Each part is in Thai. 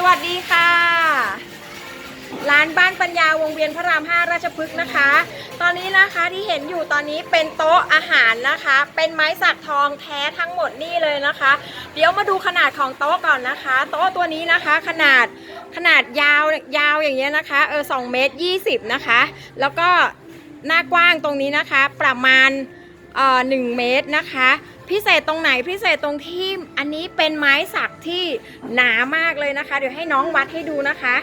สวัสดีค่ะ ร้านบ้านปัญญาวงเวียนพระราม 5 ราชพฤกษ์นะคะ ตอนนี้นะคะที่เห็นอยู่ตอนนี้เป็นโต๊ะอาหารนะคะ เป็นไม้สักทองแท้ทั้งหมดนี่เลยนะคะ เดี๋ยวมาดูขนาดของโต๊ะก่อนนะคะ โต๊ะตัวนี้นะคะขนาดขนาดยาวยาวอย่างเงี้ยนะคะเออสองเมตรยี่สิบนะคะ แล้วก็หน้ากว้างตรงนี้นะคะ ประมาณ หนึ่งเมตรนะคะ พิเศษตรงไหนพิเศษตรงที่อันนี้เป็นไม้สักที่หนามากเลยนะคะ เดี๋ยวให้น้องวัดให้ดูนะคะ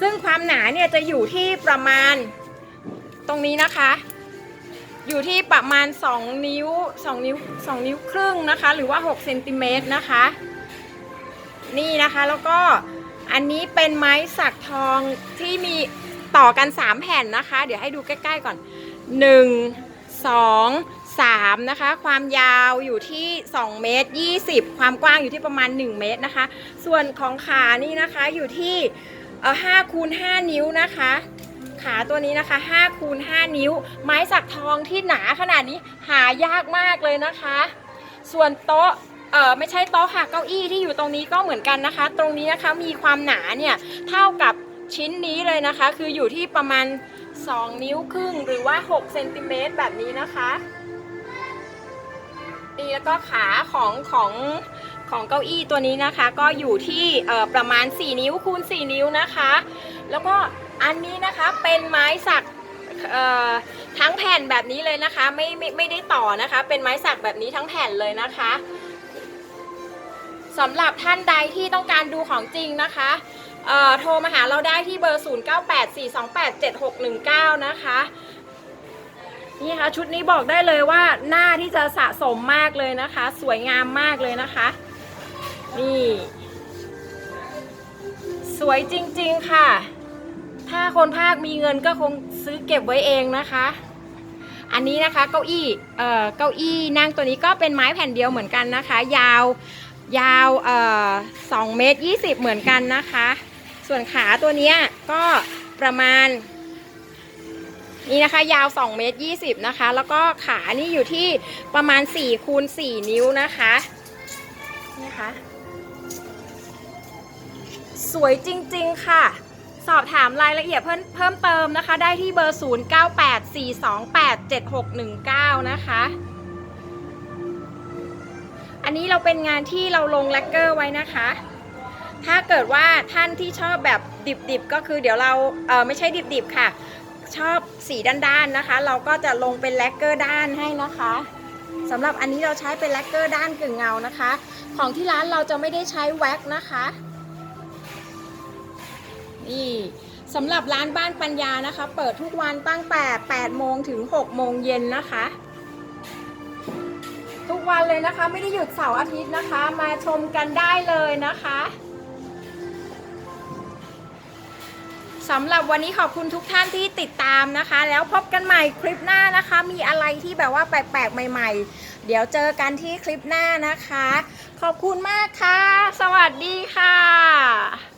ซึ่งความหนาเนี่ยจะอยู่ที่ประมาณตรงนี้นะคะ อยู่ที่ประมาณ 2 นิ้ว 2 นิ้ว 2 นิ้วครึ่งนะคะ หรือว่า6เซนติเมตรนะคะ นี่นะคะแล้วก็อันนี้เป็นไม้สักทองที่มีต่อกัน 3 แผ่นนะคะ เดี๋ยวให้ดูใกล้ ๆ ก่อน 1 2 3 นะคะ ความยาวอยู่ที่ 2 เมตร 20 ความกว้างอยู่ที่ประมาณ 1 เมตรนะคะ ส่วนของขานี่นะคะอยู่ที่5คูณ5นิ้วนะคะ ขาตัวนี้นะคะ5คูณ5นิ้ว ไม้สักทองที่หนาขนาดนี้หายากมากเลยนะคะ ส่วนโต๊ะเออไม่ใช่โต๊ะค่ะเก้าอี้ที่อยู่ตรงนี้ก็เหมือนกันนะคะ ตรงนี้นะคะมีความหนาเนี่ยเท่ากับชิ้นนี้เลยนะคะ คืออยู่ที่ประมาณ 2 นิ้วครึ่งหรือว่า 6 เซนติเมตรแบบนี้นะคะ นี่แล้วก็ขาของของของเก้าอี้ตัวนี้นะคะ ก็อยู่ที่ประมาณ 4 นิ้วคูณ 4 นิ้วนะคะ แล้วก็อันนี้นะคะเป็นไม้สักทั้งแผ่นแบบนี้เลยนะคะ ไม่ไม่ไม่ได้ต่อนะคะ เป็นไม้สักแบบนี้ทั้งแผ่นเลยนะคะสำหรับท่านใดที่ต้องการดูของจริงนะคะโทรมาหาเราได้ที่เบอร์ 0984287619 นะคะ นี่ค่ะชุดนี้บอกได้เลยว่าหน้าที่จะสะสมมากเลยนะคะ สวยงามมากเลยนะคะ นี่ สวยจริงๆค่ะ ถ้าคนภาคมีเงินก็คงซื้อเก็บไว้เองนะคะ อันนี้นะคะเก้าอี้เอ่อเก้าอี้นั่งตัวนี้ก็เป็นไม้แผ่นเดียวเหมือนกันนะคะ ยาวยาวเอ่อสองเมตรยี่สิบเหมือนกันนะคะ ส่วนขาตัวนี้ก็ประมาณ นี่นะคะ ยาว 2 เมตร 20 นะคะ แล้วก็ขานี่อยู่ที่ประมาณ4คูณ4นิ้วนะคะนี่นะคะสวยจริง ๆ ค่ะ สอบถามรายละเอียดเพิ่มเพิ่มเติมนะคะ ได้ที่เบอร์ 0984287619 นะคะ อันนี้เราเป็นงานที่เราลงแลกเกอร์ไว้นะคะถ้าเกิดว่าท่านที่ชอบแบบดิบๆ ก็คือเดี๋ยวเราเออไม่ใช่ดิบๆ ค่ะ ชอบสีด้านๆนะคะ เราก็จะลงเป็นแลกเกอร์ด้านให้นะคะสำหรับอันนี้เราใช้เป็นแลกเกอร์ด้านกึ่งเงานะคะ ของที่ร้านเราจะไม่ได้ใช้แว็กนะคะนี่สำหรับร้านบ้านปัญญานะคะ เปิดทุกวันตั้งแต่ 8 โมงถึง 6 โมงเย็นนะคะ ทุกวันเลยนะคะไม่ได้หยุดเสาร์อาทิตย์นะคะ มาชมกันได้เลยนะคะ สำหรับวันนี้ขอบคุณทุกท่านที่ติดตามนะคะ แล้วพบกันใหม่คลิปหน้านะคะ มีอะไรที่แบบว่าแปลกๆใหม่ ๆ เดี๋ยวเจอกันที่คลิปหน้านะคะ ขอบคุณมากค่ะ สวัสดีค่ะ